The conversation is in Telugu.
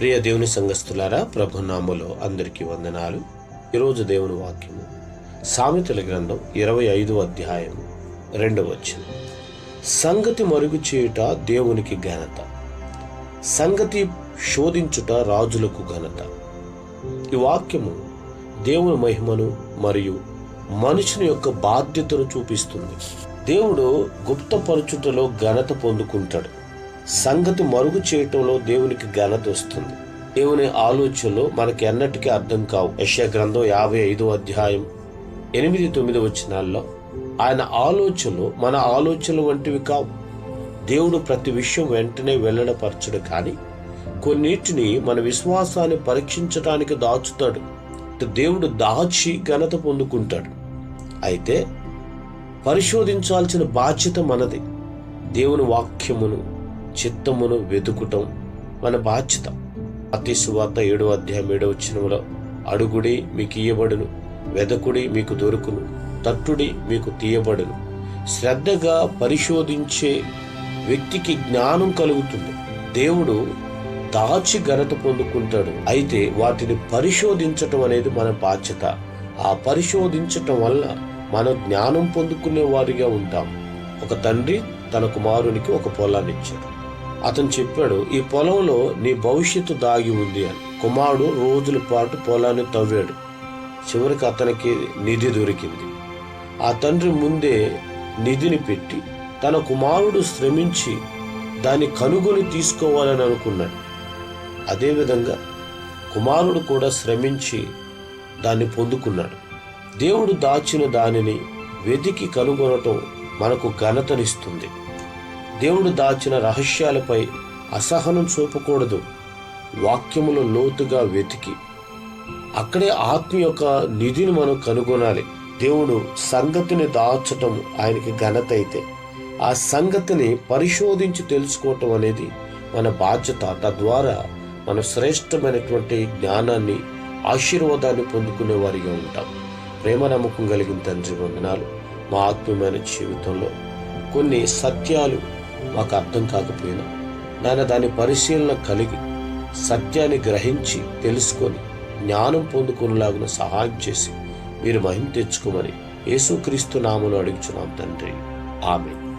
ప్రియ దేవుని సంఘస్థులారా ప్రభునామలో అందరికీ వందనాలు. ఈరోజు దేవుని వాక్యము సామెతల గ్రంథం ఇరవై ఐదు అధ్యాయం రెండవ సంగతి మరుగు చేయుట దేవునికి ఘనత సంగతి శోధించుట రాజులకు ఘనత. ఈ వాక్యము దేవుని మహిమను మరియు మనుషుని యొక్క బాధ్యతను చూపిస్తుంది. దేవుడు గుప్తపరచుటలో ఘనత పొందుకుంటాడు. సంగతి మరుగు చేయటంలో దేవునికి ఘనత వస్తుంది. దేవుని ఆలోచనలు మనకి ఎన్నటికీ అర్థం కావు. యశ గ్రంథం యాభై ఐదో అధ్యాయం ఎనిమిది తొమ్మిది వచ్చినాల్లో ఆయన ఆలోచనలు మన ఆలోచనలు వంటివి కావు. దేవుడు ప్రతి విషయం వెంటనే వెల్లడపరచడు కానీ కొన్నిటిని మన విశ్వాసాన్ని పరీక్షించడానికి దాచుతాడు. దేవుడు దాచి ఘనత పొందుకుంటాడు. అయితే పరిశోధించాల్సిన బాధ్యత మనది. దేవుని వాక్యమును చిత్తమును వెతుకుటం మన బాధ్యత. అతి సువార్త ఏడో అధ్యాయం ఏడో వచ్చినములో అడుగుడి మీకు ఇయ్యబడును వెదకుడి మీకు దొరుకును తట్టుడి మీకు తీయబడును. శ్రద్ధగా పరిశోధించే వ్యక్తికి జ్ఞానం కలుగుతుంది. దేవుడు దాచి ఘనత పొందుకుంటాడు. అయితే వాటిని పరిశోధించటం అనేది మన బాధ్యత. ఆ పరిశోధించటం వల్ల మనం జ్ఞానం పొందుకునే వారిగా ఉంటాం. ఒక తండ్రి తన కుమారునికి ఒక పొలాన్ని ఇచ్చాడు అతను చెప్పాడు ఈ పొలంలో నీ భవిష్యత్తు దాగి ఉంది అని. కుమారుడు రోజుల పాటు పొలాన్ని తవ్వాడు. చివరికి అతనికి నిధి దొరికింది. ఆ తండ్రి ముందే నిధిని పెట్టి తన కుమారుడు శ్రమించి దాన్ని కనుగొని తీసుకోవాలని అనుకున్నాడు. అదేవిధంగా కుమారుడు కూడా శ్రమించి దాన్ని పొందుకున్నాడు. దేవుడు దాచిన దానిని వెతికి కనుగొనటం మనకు ఘనతనిస్తుంది. దేవుడు దాచిన రహస్యాలపై అసహనం చూపకూడదు. వాక్యములు లోతుగా వెతికి. అక్కడే ఆత్మ యొక్క నిధిని మనం కనుగొనాలి. దేవుడు సంగతిని దాచటం ఆయనకి ఘనత అయితే. ఆ సంగతిని పరిశోధించి తెలుసుకోవటం అనేది మన బాధ్యత. తద్వారా మన శ్రేష్టమైనటువంటి జ్ఞానాన్ని ఆశీర్వాదాన్ని పొందుకునే వారిగా ఉంటాం. ప్రేమ నమ్మకం కలిగిన తండ్రి వందనాలు. మా ఆత్మీయమైన జీవితంలో కొన్ని సత్యాలు మాకు అర్థం కాకపోయినా నాయన దాని పరిశీలన కలిగి సత్యాన్ని గ్రహించి తెలుసుకొని జ్ఞానం పొందుకునేలాగున సహాయం చేసి మీరు మహిమ తెచ్చుకోమని యేసుక్రీస్తు నామలు అడుగుచున్నాం తండ్రి. ఆమె